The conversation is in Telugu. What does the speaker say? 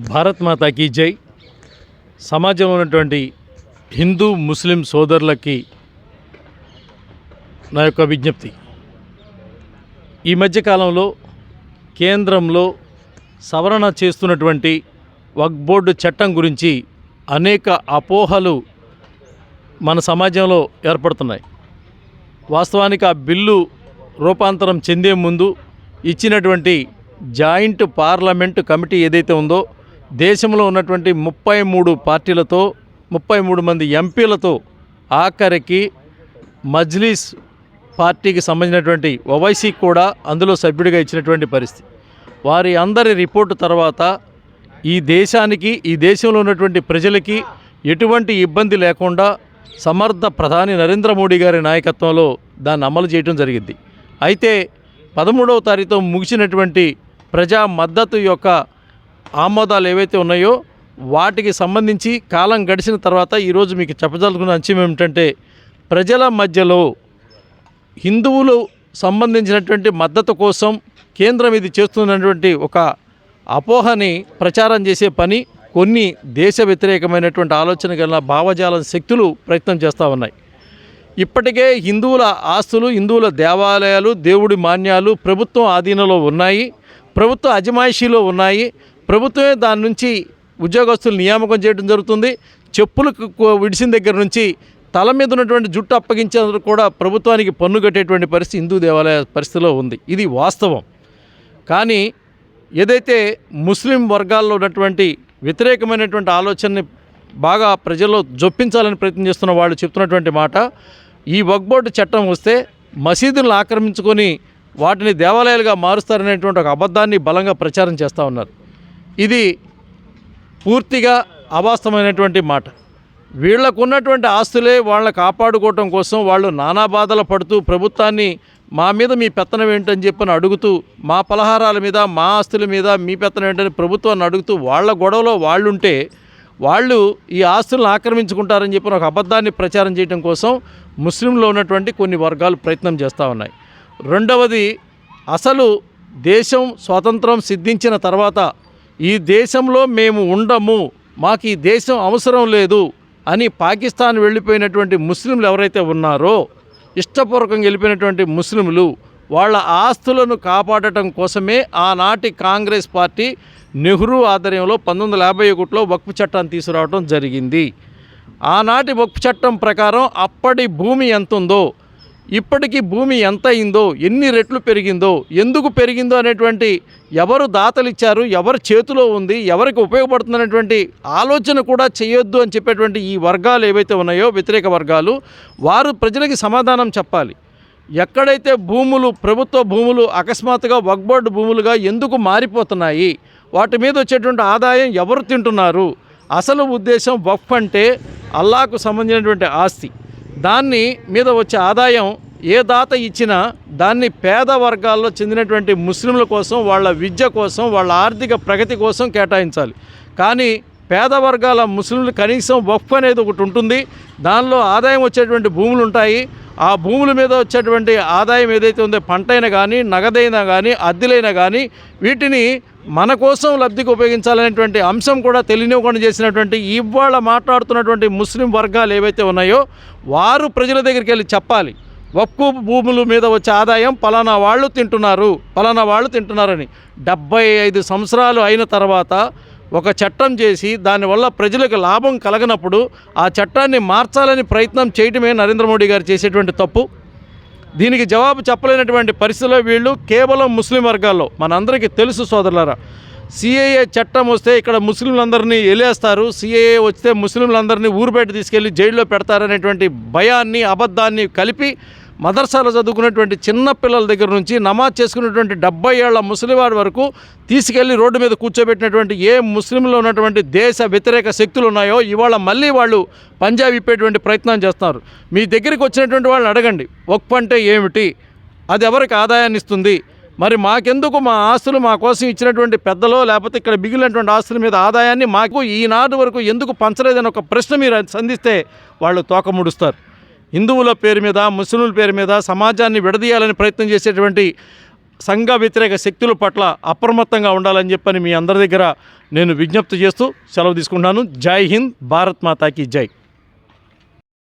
భారత్ మాతాకి జై. సమాజంలో ఉన్నటువంటి హిందూ ముస్లిం సోదరులకి నా యొక్క విజ్ఞప్తి. ఈ మధ్యకాలంలో కేంద్రంలో సవరణ చేస్తున్నటువంటి వక్ బోర్డు చట్టం గురించి అనేక అపోహలు మన సమాజంలో ఏర్పడుతున్నాయి. వాస్తవానికి ఆ బిల్లు రూపాంతరం చెందే ముందు ఇచ్చినటువంటి జాయింట్ పార్లమెంటు కమిటీ ఏదైతే ఉందో దేశంలో ఉన్నటువంటి ముప్పై మూడు పార్టీలతో ముప్పై మూడు మంది ఎంపీలతో ఆఖరికి మజ్లీస్ పార్టీకి సంబంధించినటువంటి ఓవైసీ కూడా అందులో సభ్యుడిగా ఇచ్చినటువంటి పరిస్థితి. వారి అందరి రిపోర్టు తర్వాత ఈ దేశానికి ఈ దేశంలో ఉన్నటువంటి ప్రజలకి ఎటువంటి ఇబ్బంది లేకుండా సమర్థ ప్రధాని నరేంద్ర మోడీ గారి నాయకత్వంలో దాన్ని అమలు చేయడం జరిగింది. అయితే పదమూడవ తారీఖుతో ముగిసినటువంటి ప్రజా మద్దతు యొక్క ఆమోదాలు ఏవైతే ఉన్నాయో వాటికి సంబంధించి కాలం గడిచిన తర్వాత ఈరోజు మీకు చెప్పదలుకున్న అంశం ఏమిటంటే ప్రజల మధ్యలో హిందువులు సంబంధించినటువంటి మద్దతు కోసం కేంద్రం ఇది చేస్తున్నటువంటి ఒక అపోహని ప్రచారం చేసే పని కొన్ని దేశ వ్యతిరేకమైనటువంటి ఆలోచన గల భావజాలం శక్తులు ప్రయత్నం చేస్తూ ఉన్నాయి. ఇప్పటికే హిందువుల ఆస్తులు హిందువుల దేవాలయాలు దేవుడి మాన్యాలు ప్రభుత్వం ఆధీనంలో ఉన్నాయి ప్రభుత్వ అజమాయిషీలో ఉన్నాయి ప్రభుత్వమే దాని నుంచి ఉద్యోగస్తులు నియామకం చేయడం జరుగుతుంది. చెప్పులు విడిసిన దగ్గర నుంచి తల మీద ఉన్నటువంటి జుట్టు అప్పగించేందుకు కూడా ప్రభుత్వానికి పన్ను కట్టేటువంటి పరిస్థితి హిందూ దేవాలయ పరిస్థితిలో ఉంది. ఇది వాస్తవం. కానీ ఏదైతే ముస్లిం వర్గాల్లో ఉన్నటువంటి వ్యతిరేకమైనటువంటి ఆలోచనని బాగా ప్రజల్లో జొప్పించాలని ప్రయత్నం చేస్తున్న వాళ్ళు చెప్తున్నటువంటి మాట ఈ వక్బోర్డు చట్టం వస్తే మసీదులను ఆక్రమించుకొని వాటిని దేవాలయాలుగా మారుస్తారనేటువంటి ఒక అబద్ధాన్ని బలంగా ప్రచారం చేస్తూ ఉన్నారు. ఇది పూర్తిగా అవాస్తవమైనటువంటి మాట. వీళ్ళకు ఉన్నటువంటి ఆస్తులే వాళ్ళని కాపాడుకోవటం కోసం వాళ్ళు నానా బాధలు పడుతూ ప్రభుత్వాన్ని మా మీద మీ పెత్తనం ఏంటని చెప్పని అడుగుతూ మా పలహారాల మీద మా ఆస్తుల మీద మీ పెత్తనం ఏంటని ప్రభుత్వాన్ని అడుగుతూ వాళ్ళ గొడవలో వాళ్ళుంటే వాళ్ళు ఈ ఆస్తులను ఆక్రమించుకుంటారని చెప్పిన ఒక అబద్ధాన్ని ప్రచారం చేయడం కోసం ముస్లింలో ఉన్నటువంటి కొన్ని వర్గాలు ప్రయత్నం చేస్తూ ఉన్నాయి. రెండవది అసలు దేశం స్వాతంత్రం సిద్ధించిన తర్వాత ఈ దేశంలో మేము ఉండము మాకు ఈ దేశం అవసరం లేదు అని పాకిస్తాన్ వెళ్ళిపోయినటువంటి ముస్లింలు ఎవరైతే ఉన్నారో ఇష్టపూర్వకంగా వెళ్ళిపోయినటువంటి ముస్లింలు వాళ్ళ ఆస్తులను కాపాడటం కోసమే ఆనాటి కాంగ్రెస్ పార్టీ నెహ్రూ ఆధ్వర్యంలో పంతొమ్మిది వందల యాభై ఒకటిలో వక్ఫ్ చట్టాన్ని తీసుకురావడం జరిగింది. ఆనాటి వక్ఫ్ చట్టం ప్రకారం అప్పటి భూమి ఎంత ఉందో ఇప్పటికీ భూమి ఎంత అయిందో ఎన్ని రెట్లు పెరిగిందో ఎందుకు పెరిగిందో అనేటువంటి ఎవరు దాతలు ఇచ్చారు ఎవరి చేతిలో ఉంది ఎవరికి ఉపయోగపడుతున్నటువంటి ఆలోచన కూడా చేయొద్దు అని చెప్పేటువంటి ఈ వర్గాలు ఏవైతే ఉన్నాయో వ్యతిరేక వర్గాలు వారు ప్రజలకి సమాధానం చెప్పాలి. ఎక్కడైతే భూములు ప్రభుత్వ భూములు అకస్మాత్తుగా వక్బోర్డు భూములుగా ఎందుకు మారిపోతున్నాయి వాటి మీద వచ్చేటువంటి ఆదాయం ఎవరు తింటున్నారు అసలు ఉద్దేశం వక్ఫ్ అంటే అల్లాకు సంబంధించినటువంటి ఆస్తి. దాన్ని మీద వచ్చే ఆదాయం ఏ దాత ఇచ్చినా దాన్ని పేద వర్గాల్లో చెందినటువంటి ముస్లింల కోసం వాళ్ళ విద్య కోసం వాళ్ళ ఆర్థిక ప్రగతి కోసం కేటాయించాలి. కానీ పేద వర్గాల ముస్లింలు కనీసం వక్ఫ్ అనేది ఒకటి ఉంటుంది. దానిలో ఆదాయం వచ్చేటువంటి భూములు ఉంటాయి. ఆ భూముల మీద వచ్చేటువంటి ఆదాయం ఏదైతే ఉందో పంటైనా కానీ నగదైనా కానీ అద్దెలైనా కానీ వీటిని మన కోసం లబ్ధికి ఉపయోగించాలనేటువంటి అంశం కూడా తెలియనివ్వకుండా చేసినటువంటి ఇవాళ మాట్లాడుతున్నటువంటి ముస్లిం వర్గాలు ఏవైతే ఉన్నాయో వారు ప్రజల దగ్గరికి వెళ్ళి చెప్పాలి. వక్కు భూముల మీద వచ్చే ఆదాయం పలానా వాళ్ళు తింటున్నారు పలానా వాళ్ళు తింటున్నారని. డెబ్బై ఐదు సంవత్సరాలు అయిన తర్వాత ఒక చట్టం చేసి దానివల్ల ప్రజలకు లాభం కలగనప్పుడు ఆ చట్టాన్ని మార్చాలని ప్రయత్నం చేయటమే నరేంద్ర మోడీ గారు చేసేటువంటి తప్పు. దీనికి జవాబు చెప్పలేనటువంటి పరిస్థితిలో వీళ్ళు కేవలం ముస్లిం వర్గాల్లో. మనందరికీ తెలుసు సోదరులారా సిఏఏ చట్టం వస్తే ఇక్కడ ముస్లింలందరినీ ఎలేస్తారు. సిఏఏ వస్తే ముస్లింలందరినీ ఊరు బయట తీసుకెళ్ళి జైల్లో పెడతారనేటువంటి భయాన్ని అబద్ధాన్ని కలిపి మదర్సాలో చదువుకున్నటువంటి చిన్న పిల్లల దగ్గర నుంచి నమాజ్ చేసుకున్నటువంటి డెబ్బై ఏళ్ళ ముసలివాడి వరకు తీసుకెళ్ళి రోడ్డు మీద కూర్చోబెట్టినటువంటి ఏ ముస్లింలో ఉన్నటువంటి దేశ వ్యతిరేక శక్తులు ఉన్నాయో ఇవాళ మళ్ళీ వాళ్ళు పంజాబ్ ఇప్పేటువంటి ప్రయత్నం చేస్తున్నారు. మీ దగ్గరికి వచ్చినటువంటి వాళ్ళని అడగండి. ఒక్క అంటే ఏమిటి? అది ఎవరికి ఆదాయాన్ని ఇస్తుంది? మరి మాకెందుకు మా ఆస్తులు మా కోసం ఇచ్చినటువంటి పెద్దలో లేకపోతే ఇక్కడ మిగిలినటువంటి ఆస్తుల మీద ఆదాయాన్ని మాకు ఈనాటి వరకు ఎందుకు పంచలేదని ఒక ప్రశ్న మీరు సంధిస్తే వాళ్ళు తోక ముడుస్తారు. హిందువుల పేరు మీద ముస్లింల పేరు మీద సమాజాన్ని విడదీయాలని ప్రయత్నం చేసేటువంటి సంఘ వ్యతిరేక శక్తుల పట్ల అప్రమత్తంగా ఉండాలని చెప్పని మీ అందరి దగ్గర నేను విజ్ఞప్తి చేస్తూ సెలవు తీసుకుంటున్నాను. జై హింద్ భారత్ మాతాకి జై.